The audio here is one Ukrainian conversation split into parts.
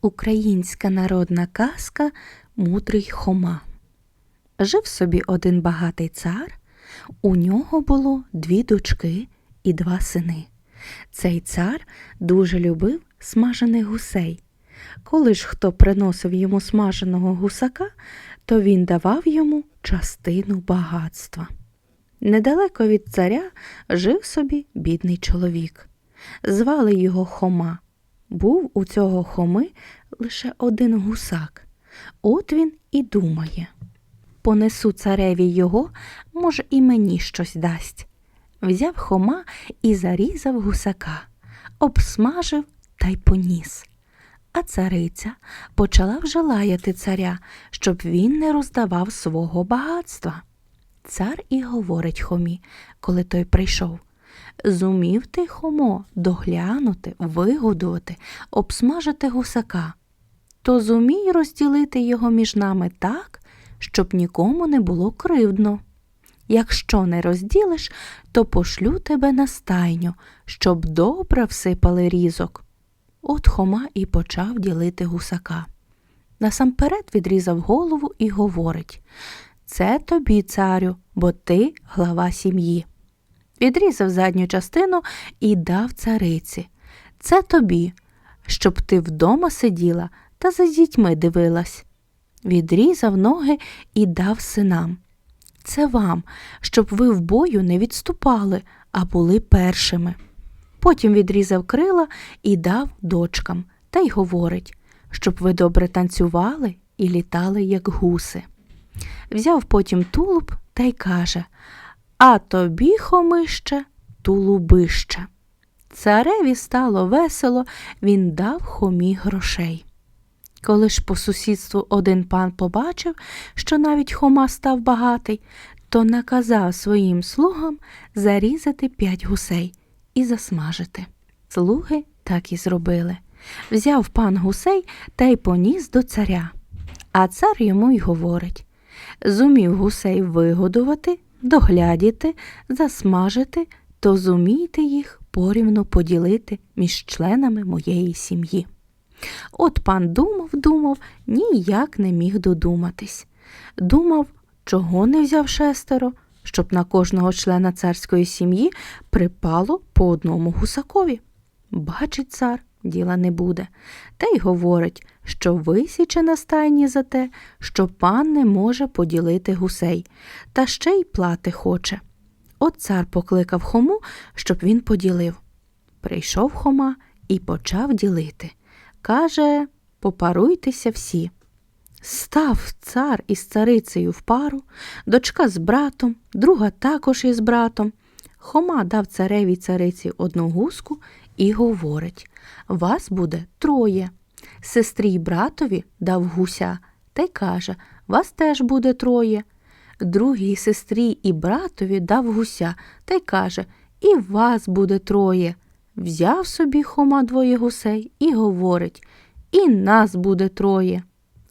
Українська народна казка Мудрий Хома. Жив собі один багатий цар. У нього було дві дочки і два сини. Цей цар дуже любив смажених гусей. Коли ж хто приносив йому смаженого гусака, то він давав йому частину багатства. Недалеко від царя жив собі бідний чоловік. Звали його Хома. Був у цього хоми лише один гусак. От він і думає. Понесу цареві його, може, і мені щось дасть. Взяв хома і зарізав гусака, обсмажив та й поніс. А цариця почала вже лаяти царя, щоб він не роздавав свого багатства. Цар і говорить хомі, коли той прийшов. Зумів ти, хомо, доглянути, вигодувати, обсмажити гусака, то зумій розділити його між нами так, щоб нікому не було кривдно. Якщо не розділиш, то пошлю тебе на стайню, щоб добре всипали різок. От Хома і почав ділити гусака. Насамперед відрізав голову і говорить Це тобі, царю, бо ти глава сім'ї. Відрізав задню частину і дав цариці. Це тобі, щоб ти вдома сиділа та за дітьми дивилась. Відрізав ноги і дав синам. Це вам, щоб ви в бою не відступали, а були першими. Потім відрізав крила і дав дочкам, та й говорить, щоб ви добре танцювали і літали, як гуси. Взяв потім тулуб та й каже А тобі, хомище, тулубище. Цареві стало весело, він дав хомі грошей. Коли ж по сусідству один пан побачив, що навіть Хома став багатий, то наказав своїм слугам зарізати п'ять гусей і засмажити. Слуги так і зробили. Взяв пан гусей та й поніс до царя. А цар йому й говорить зумів гусей вигодувати, доглядіти, засмажити, то зумійте їх порівну поділити між членами моєї сім'ї. От пан думав, думав, ніяк не міг додуматись. Думав, чого не взяв шестеро, щоб на кожного члена царської сім'ї припало по одному гусакові. Бачить цар, діла не буде, та й говорить, що висіче на стайні за те, що пан не може поділити гусей, та ще й плати хоче. От цар покликав Хому, щоб він поділив. Прийшов Хома і почав ділити. Каже, попаруйтеся всі. Став цар із царицею в пару, дочка з братом, друга також із братом. Хома дав цареві цариці одну гуску і говорить Вас буде троє. Сестрі й братові дав гуся та й каже Вас теж буде троє. Другій сестрі і братові дав гуся та й каже І вас буде троє. Взяв собі Хома двоє гусей і говорить І нас буде троє.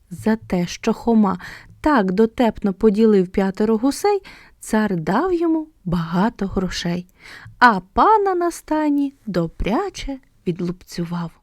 За те, що Хома так дотепно поділив п'ятеро гусей, цар дав йому багато грошей, а пана на стані добряче відлупцював.